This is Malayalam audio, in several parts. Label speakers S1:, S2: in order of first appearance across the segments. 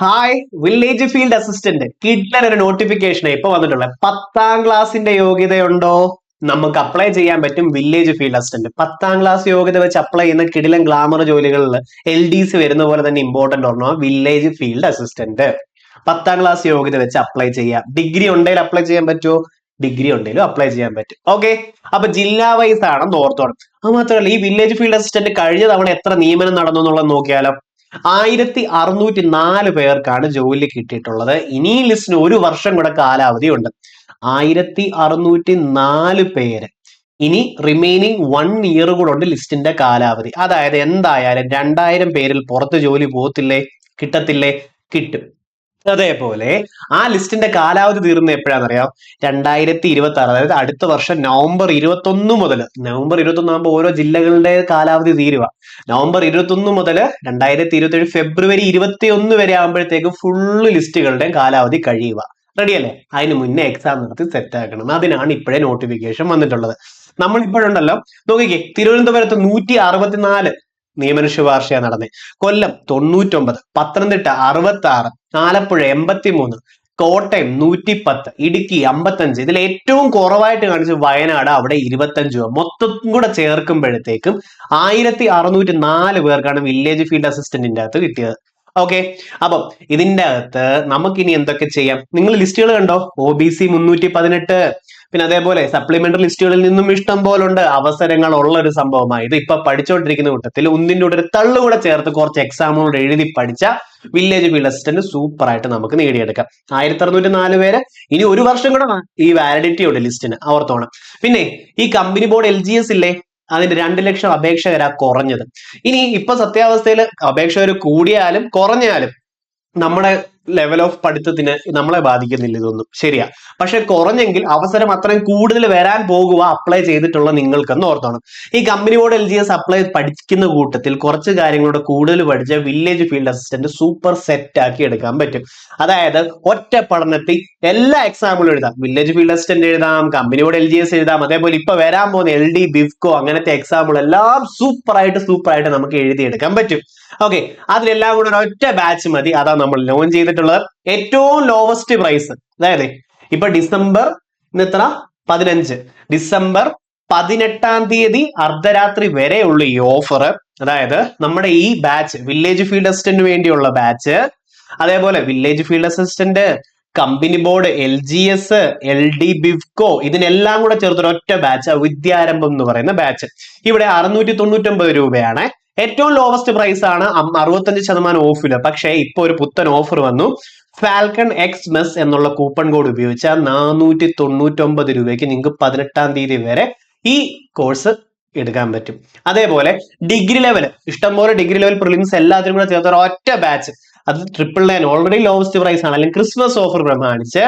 S1: ഹായ് വില്ലേജ് ഫീൽഡ് അസിസ്റ്റന്റ് കിഡ്ലർ ഒരു നോട്ടിഫിക്കേഷൻ ഇപ്പൊ വന്നിട്ടുള്ളത്. പത്താം ക്ലാസ്സിന്റെ യോഗ്യതയുണ്ടോ? നമുക്ക് അപ്ലൈ ചെയ്യാൻ പറ്റും വില്ലേജ് ഫീൽഡ് അസിസ്റ്റന്റ് പത്താം ക്ലാസ് യോഗ്യത വെച്ച് അപ്ലൈ ചെയ്യുന്ന കിടിലൻ ഗ്ലാമർ ജോലികളിൽ എൽ ഡി സി വരുന്ന പോലെ തന്നെ ഇമ്പോർട്ടന്റ് ഓർമ്മ വില്ലേജ് ഫീൽഡ് അസിസ്റ്റന്റ് പത്താം ക്ലാസ് യോഗ്യത വെച്ച് അപ്ലൈ ചെയ്യാം. ഡിഗ്രി ഉണ്ടെങ്കിൽ അപ്ലൈ ചെയ്യാൻ പറ്റുമോ ഡിഗ്രി ഉണ്ടെങ്കിലും അപ്ലൈ ചെയ്യാൻ പറ്റും. ഓക്കെ അപ്പൊ ജില്ലാ വൈസ് ആണെന്ന് ഓർത്തോണം. അത് മാത്രമല്ല ഈ വില്ലേജ് ഫീൽഡ് അസിസ്റ്റന്റ് കഴിഞ്ഞ തവണ എത്ര നിയമനം നടന്നു എന്നുള്ളത് നോക്കിയാലോ? ആയിരത്തി അറുന്നൂറ്റി നാല് പേർക്കാണ് ജോലി കിട്ടിയിട്ടുള്ളത്. ഇനി ലിസ്റ്റിന് ഒരു വർഷം കൂടെ കാലാവധി ഉണ്ട് ആയിരത്തി അറുന്നൂറ്റി നാല് പേര്. ഇനി റിമൈനിങ് വൺ ഇയർ കൂടെ ഉണ്ട് ലിസ്റ്റിന്റെ കാലാവധി. അതായത് എന്തായാലും രണ്ടായിരം പേരിൽ പുറത്ത് ജോലി പോകത്തില്ലേ? കിട്ടത്തില്ലേ? കിട്ടും. അതേപോലെ ആ ലിസ്റ്റിന്റെ കാലാവധി തീർന്ന എപ്പോഴാണെന്നറിയാം? രണ്ടായിരത്തി ഇരുപത്തി ആറ് അതായത് അടുത്ത വർഷം നവംബർ ഇരുപത്തി ഒന്ന് മുതൽ നവംബർ ഇരുപത്തി ഒന്നാകുമ്പോൾ ഓരോ ജില്ലകളുടെ കാലാവധി തീരുക. നവംബർ ഇരുപത്തി ഒന്ന് മുതൽ രണ്ടായിരത്തി ഇരുപത്തി ഏഴ് ഫെബ്രുവരി ഇരുപത്തി ഒന്ന് വരെ ആകുമ്പോഴത്തേക്കും ഫുള്ള് ലിസ്റ്റുകളുടെ കാലാവധി കഴിയുക. റെഡി അല്ലേ? അതിന് മുന്നേ എക്സാം നടത്തി സെറ്റ് ആക്കണം. അതിനാണ് ഇപ്പോഴേ നോട്ടിഫിക്കേഷൻ വന്നിട്ടുള്ളത്. നമ്മൾ ഇപ്പോഴുണ്ടല്ലോ നോക്കിക്കേ തിരുവനന്തപുരത്ത് നൂറ്റി അറുപത്തിനാല് നിയമന ശുപാർശയാണ് നടന്നത്. കൊല്ലം തൊണ്ണൂറ്റൊമ്പത് പത്തനംതിട്ട അറുപത്തി ആറ് ആലപ്പുഴ എൺപത്തി മൂന്ന് കോട്ടയം നൂറ്റി പത്ത് ഇടുക്കി അമ്പത്തഞ്ച്. ഇതിൽ ഏറ്റവും കുറവായിട്ട് കാണിച്ച് വയനാട് അവിടെ ഇരുപത്തഞ്ച് രൂപ. മൊത്തം കൂടെ ചേർക്കുമ്പോഴത്തേക്കും ആയിരത്തി അറുന്നൂറ്റി നാല് പേർക്കാണ് വില്ലേജ് ഫീൽഡ് അസിസ്റ്റന്റിന്റെ അകത്ത് കിട്ടിയത്. ഓക്കെ അപ്പം ഇതിന്റെ അകത്ത് നമുക്കിനി എന്തൊക്കെ ചെയ്യാം? നിങ്ങൾ ലിസ്റ്റുകൾ കണ്ടോ? ഒ ബി സി മുന്നൂറ്റി പതിനെട്ട് പിന്നെ അതേപോലെ സപ്ലിമെന്ററി ലിസ്റ്റുകളിൽ നിന്നും ഇഷ്ടം പോലുണ്ട്. അവസരങ്ങൾ ഉള്ള ഒരു സംഭവമായി ഇത്. ഇപ്പൊ പഠിച്ചുകൊണ്ടിരിക്കുന്ന കൂട്ടത്തിൽ ഒന്നിന്റെ കൂടെ ഒരു തള്ളു കൂടെ ചേർത്ത് കുറച്ച് എക്സാമുകൾ എഴുതി പഠിച്ച വില്ലേജ് ഫീൽഡ് അസിസ്റ്റന്റ് സൂപ്പർ ആയിട്ട് നമുക്ക് നേടിയെടുക്കാം. ആയിരത്തി അറുന്നൂറ്റി നാല് പേര് ഇനി ഒരു വർഷം കൂടെ ഈ വാലിഡിറ്റി ഉണ്ട് ലിസ്റ്റിന് ഓർത്തോണം പിന്നെ ഈ company board L G S ഇല്ലേ? അതിന്റെ രണ്ട് ലക്ഷം അപേക്ഷകരാ കുറഞ്ഞത്. ഇനി ഇപ്പൊ സത്യാവസ്ഥയിൽ അപേക്ഷകർ കൂടിയാലും കുറഞ്ഞാലും നമ്മുടെ ലെവൽ ഓഫ് പഠിത്തത്തിന് നമ്മളെ ബാധിക്കുന്നില്ല ഇതൊന്നും. ശരിയാ. പക്ഷെ കുറഞ്ഞെങ്കിൽ അവസരം അത്രയും കൂടുതൽ വരാൻ പോകുക അപ്ലൈ ചെയ്തിട്ടുള്ള നിങ്ങൾക്കെന്ന് ഓർത്തോണം. ഈ company board L G S apply പഠിക്കുന്ന കൂട്ടത്തിൽ കുറച്ച് കാര്യങ്ങളോട് കൂടുതൽ പഠിച്ച village field assistant super set ആക്കി എടുക്കാൻ പറ്റും. അതായത് ഒറ്റ പഠനത്തിൽ എല്ലാ എക്സാമ്പിളും എഴുതാം. വില്ലേജ് ഫീൽഡ് അസിസ്റ്റന്റ് എഴുതാം company board L G S എഴുതാം അതേപോലെ ഇപ്പൊ വരാൻ പോകുന്ന എൽ ഡി ബിഫ്കോ അങ്ങനത്തെ എക്സാമ്പിൾ എല്ലാം സൂപ്പർ ആയിട്ട് നമുക്ക് എഴുതിയെടുക്കാൻ പറ്റും. ഓക്കെ അതിലെല്ലാം കൂടെ ഒറ്റ ബാച്ച് മതി. അതാ നമ്മൾ ലോഞ്ച് ചെയ്തിട്ടുള്ളത് ഏറ്റവും ലോവസ്റ്റ് പ്രൈസ് അതായത് ഇപ്പൊ ഡിസംബർ ഇന്ന് എത്ര? പതിനഞ്ച്. ഡിസംബർ പതിനെട്ടാം തീയതി അർദ്ധരാത്രി വരെയുള്ള ഈ ഓഫർ അതായത് നമ്മുടെ ഈ ബാച്ച് വില്ലേജ് ഫീൽഡ് അസിസ്റ്റന്റിന് വേണ്ടിയുള്ള ബാച്ച് അതേപോലെ village field assistant company board L G S L D ബിഫ്കോ ഇതിനെല്ലാം കൂടെ ചേർത്തൊരു ഒറ്റ ബാച്ച് വിദ്യാരംഭം എന്ന് പറയുന്ന ബാച്ച് ഇവിടെ അറുന്നൂറ്റി തൊണ്ണൂറ്റൊമ്പത് രൂപയാണ് ഏറ്റവും ലോവസ്റ്റ് പ്രൈസ് ആണ് അറുപത്തഞ്ച് ശതമാനം ഓഫിൽ പക്ഷേ ഇപ്പൊ ഒരു പുത്തൻ ഓഫർ വന്നു. ഫാൽക്കൺ എക്സ് മെസ് എന്നുള്ള കൂപ്പൺ കോഡ് ഉപയോഗിച്ചാൽ നാനൂറ്റി തൊണ്ണൂറ്റൊമ്പത് രൂപയ്ക്ക് നിങ്ങൾക്ക് പതിനെട്ടാം തീയതി വരെ ഈ കോഴ്സ് എടുക്കാൻ പറ്റും. അതേപോലെ ഡിഗ്രി ലെവൽ ഇഷ്ടംപോലെ ഡിഗ്രി ലെവൽ പ്രിലിംസ് എല്ലാത്തിനും കൂടെ ചേർത്ത ഒറ്റ ബാച്ച് അത് triple nine already lowest price ആണ്. അല്ലെങ്കിൽ ക്രിസ്മസ് ഓഫർ പ്രമാണിച്ച്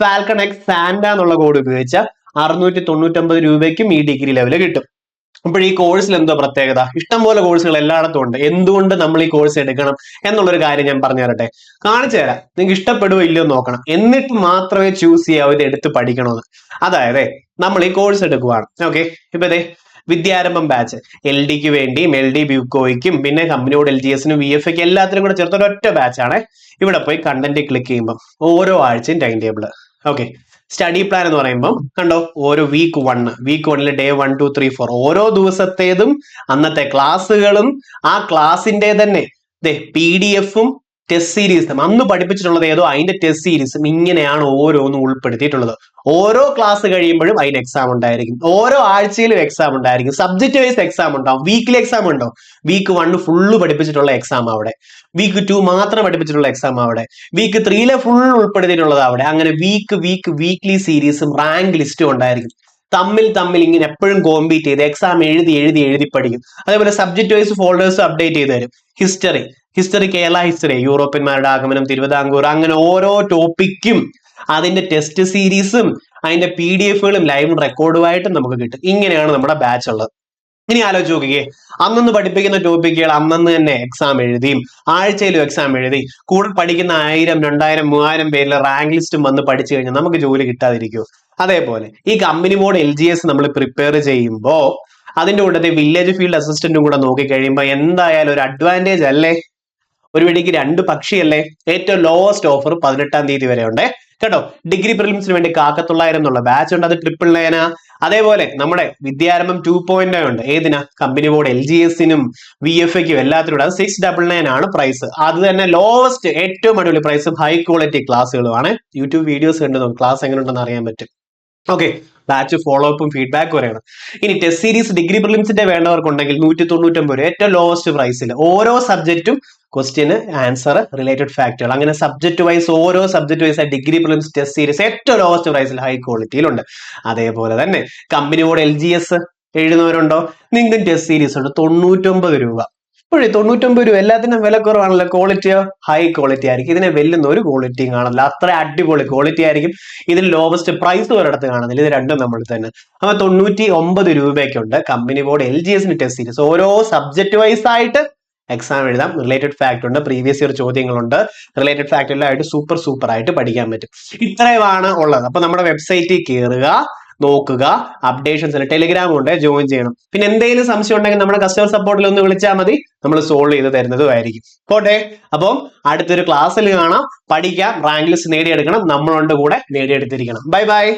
S1: ഫാൽക്കൺ എക്സ് സാൻഡ എന്നുള്ള കോഡ് ഉപയോഗിച്ച അറുന്നൂറ്റി തൊണ്ണൂറ്റൊമ്പത് രൂപയ്ക്കും ഈ ഡിഗ്രി ലെവൽ കിട്ടും. അപ്പോൾ ഈ കോഴ്സിൽ എന്തോ പ്രത്യേകത? ഇഷ്ടംപോലെ കോഴ്സുകൾ എല്ലായിടത്തും ഉണ്ട് എന്തുകൊണ്ട് നമ്മൾ ഈ കോഴ്സ് എടുക്കണം എന്നുള്ളൊരു കാര്യം ഞാൻ പറഞ്ഞു തരട്ടെ? കാണിച്ചു തരാം. നിങ്ങൾക്ക് ഇഷ്ടപ്പെടുവോ ഇല്ലയോ നോക്കണം. എന്നിട്ട് മാത്രമേ ചൂസ് ചെയ്യാവൂ ഇത് എടുത്ത് പഠിക്കണമെന്ന് അതായത് നമ്മൾ ഈ കോഴ്സ് എടുക്കുവാണ്. ഓക്കെ ഇപ്പൊ ഇതേ വിദ്യാരംഭം ബാച്ച് എൽ ഡിക്ക് വേണ്ടിയും എൽ ഡി ബ്യൂക്കോയ്ക്കും പിന്നെ കമ്പനിയോട് എൽ ജി എസിനും വി എഫ് ഒക്കെ എല്ലാത്തിനും കൂടെ ചേർത്ത് ഒരൊറ്റ ബാച്ചാണ് ഇവിടെ പോയി കണ്ടന്റ് ക്ലിക്ക് ചെയ്യുമ്പോൾ ഓരോ ആഴ്ചയും time table okay study plan എന്ന് പറയുമ്പോൾ കണ്ടോ? ഓരോ വീക്ക് വൺ വീക്ക് വണ്ണിൽ day one two three four ഓരോ ദിവസത്തേതും അന്നത്തെ ക്ലാസ്സുകളും ആ ക്ലാസ്സിന്റെ തന്നെ പി ഡി എഫും ടെസ്റ്റ് സീരീസ് അന്ന് പഠിപ്പിച്ചിട്ടുള്ളത് ഏതോ അതിന്റെ ടെസ്റ്റ് സീരീസും ഇങ്ങനെയാണ് ഓരോന്നും ഉൾപ്പെടുത്തിയിട്ടുള്ളത്. ഓരോ ക്ലാസ് കഴിയുമ്പോഴും അതിന് എക്സാം ഉണ്ടായിരിക്കും. ഓരോ ആഴ്ചയിലും എക്സാം ഉണ്ടായിരിക്കും. സബ്ജക്ട് വൈസ് എക്സാം ഉണ്ടാവും വീക്കിലി എക്സാം ഉണ്ടാവും വീക്ക് വൺ ഫുള്ള് പഠിപ്പിച്ചിട്ടുള്ള എക്സാം അവിടെ. വീക്ക് ടു മാത്രം പഠിപ്പിച്ചിട്ടുള്ള എക്സാം അവിടെ. വീക്ക് ത്രീയിലെ ഫുൾ ഉൾപ്പെടുത്തിയിട്ടുള്ളത് അവിടെ. അങ്ങനെ വീക്ക് വീക്ക് വീക്ക്ലി സീരീസും റാങ്ക് ലിസ്റ്റും ഉണ്ടായിരിക്കും. തമ്മിൽ തമ്മിൽ ഇങ്ങനെ എപ്പോഴും കോമ്പീറ്റ് ചെയ്ത് എക്സാം എഴുതി എഴുതി എഴുതി പഠിക്കും. അതേപോലെ സബ്ജക്ട് വൈസ് ഫോൾഡേഴ്സ് അപ്ഡേറ്റ് ചെയ്ത് തരും. ഹിസ്റ്ററി ഹിസ്റ്ററി കേരള ഹിസ്റ്ററി യൂറോപ്യന്മാരുടെ ആഗമനം തിരുവിതാംകൂർ അങ്ങനെ ഓരോ ടോപ്പിക്കും അതിന്റെ ടെസ്റ്റ് സീരീസും അതിന്റെ പി ഡി എഫുകളും ലൈവ് റെക്കോർഡുമായിട്ടും നമുക്ക് കിട്ടും. ഇങ്ങനെയാണ് നമ്മുടെ ബാച്ച് ഉള്ളത്. ഇനി ആലോചിച്ച് നോക്കിക്കേ. അന്നന്ന് പഠിപ്പിക്കുന്ന ടോപ്പിക്കുകൾ അന്നന്ന് തന്നെ എക്സാം എഴുതിയും ആഴ്ചയിലും എക്സാം എഴുതി കൂടെ പഠിക്കുന്ന ആയിരം രണ്ടായിരം മൂവായിരം പേരിൽ റാങ്ക് ലിസ്റ്റും വന്ന് പഠിച്ചു കഴിഞ്ഞാൽ നമുക്ക് ജോലി കിട്ടാതിരിക്കുമോ അതേപോലെ ഈ company board L G S നമ്മൾ പ്രിപ്പയർ ചെയ്യുമ്പോൾ അതിന്റെ കൂട്ടത്തിൽ വില്ലേജ് ഫീൽഡ് അസിസ്റ്റന്റും കൂടെ നോക്കി കഴിയുമ്പോൾ എന്തായാലും ഒരു അഡ്വാന്റേജ് അല്ലേ? ഒരു വെടിക്ക് രണ്ട് പക്ഷിയല്ലേ? ഏറ്റവും ലോവസ്റ്റ് ഓഫർ പതിനെട്ടാം തീയതി വരെ ഉണ്ട് കേട്ടോ? ഡിഗ്രി പ്രിലിംസിന് വേണ്ടി കാക്കത്തൊള്ളായിരം എന്നുള്ള ബാച്ച് ഉണ്ട്. അത് ട്രിപ്പിൾ നയന അതേപോലെ നമ്മുടെ വിദ്യാരംഭം ടു പോയിന്റ് ഉണ്ട്. ഏതിനാ? കമ്പനി ബോർഡ് എൽ ജി എസിനും വി എഫ് എക്കും എല്ലാത്തിനും അത് സിക്സ് ഡബിൾ നയൻ ആണ് പ്രൈസ് അത് തന്നെ ലോവസ്റ്റ് ഏറ്റവും അടിപൊളി പ്രൈസ് ഹൈ ക്വാളിറ്റി ക്ലാസ്സുകളുമാണ് യൂട്യൂബ് വീഡിയോസ് കണ്ടു ക്ലാസ് എങ്ങനെ ഉണ്ടെന്ന് അറിയാൻ പറ്റും. ഓക്കെ ബാച്ച് ഫോളോ അപ്പും ഫീഡ്ബാക്കും വരെയാണ് ഇനി ടെസ്റ്റ് സീരീസ് ഡിഗ്രി പ്രിലിംസിന്റെ വേണ്ടവർക്കുണ്ടെങ്കിൽ നൂറ്റി തൊണ്ണൂറ്റൊമ്പത് രൂപ ഏറ്റവും ലോവസ്റ്റ് പ്രൈസിൽ ഓരോ സബ്ജക്റ്റും ക്വസ്റ്റ്യന് ആൻസർ റിലേറ്റഡ് ഫാക്ടുകൾ അങ്ങനെ സബ്ജക്ട് വൈസ് ഓരോ subject wise degree prelims test series ഏറ്റവും ലോവസ്റ്റ് പ്രൈസിൽ ഹൈ ക്വാളിറ്റിയിലുണ്ട് അതേപോലെ തന്നെ company board L G S എഴുതുന്നവരുണ്ടോ? നിങ്ങൾക്ക് ടെസ്റ്റ് സീരീസ് ഉണ്ട്. തൊണ്ണൂറ്റൊമ്പത് രൂപ. ഇപ്പോഴേ തൊണ്ണൂറ്റൊമ്പത് രൂപ എല്ലാത്തിനും വില കുറവാണല്ലോ. ക്വാളിറ്റിയോ ഹൈ ക്വാളിറ്റി ആയിരിക്കും. ഇതിനെ വെല്ലുന്ന ഒരു ക്വാളിറ്റിയും കാണില്ല അത്ര അടിപൊളി ക്വാളിറ്റി ആയിരിക്കും. ഇതിൽ ലോവസ്റ്റ് പ്രൈസ് ഒരിടത്ത് കാണുന്നില്ല. ഇത് രണ്ടും നമ്മൾ തന്നെ. അപ്പൊ തൊണ്ണൂറ്റി ഒമ്പത് രൂപയ്ക്കുണ്ട് കമ്പനി ബോർഡ് എൽ ജി എസിന് ടെസ്റ്റ് സീരീസ് ഓരോ സബ്ജക്ട് വൈസ് ആയിട്ട് എക്സാം എഴുതാം. റിലേറ്റഡ് ഫാക്ട് ഉണ്ട്. പ്രീവിയസ് ഇയർ ചോദ്യങ്ങളുണ്ട്. റിലേറ്റഡ് ഫാക്ട് എല്ലാം ആയിട്ട് സൂപ്പർ സൂപ്പർ ആയിട്ട് പഠിക്കാൻ പറ്റും. ഇത്രയുമാണ് ഉള്ളത്. അപ്പൊ നമ്മുടെ വെബ്സൈറ്റിൽ കയറുക നോക്കുക. അപ്ഡേഷൻസ് ടെലിഗ്രാം ഉണ്ട്. ജോയിൻ ചെയ്യണം. പിന്നെ എന്തെങ്കിലും സംശയം ഉണ്ടെങ്കിൽ നമ്മുടെ കസ്റ്റമർ സപ്പോർട്ടിൽ ഒന്ന് വിളിച്ചാൽ മതി. നമ്മൾ സോൾവ് ചെയ്ത് തരുന്നതുമായിരിക്കും പോട്ടെ. അപ്പം അടുത്തൊരു ക്ലാസ്സിൽ കാണാം. പഠിക്കാം. Rank list നേടിയെടുക്കണം. നമ്മളുണ്ട് കൂടെ നേടിയെടുത്തിരിക്കണം. Bye bye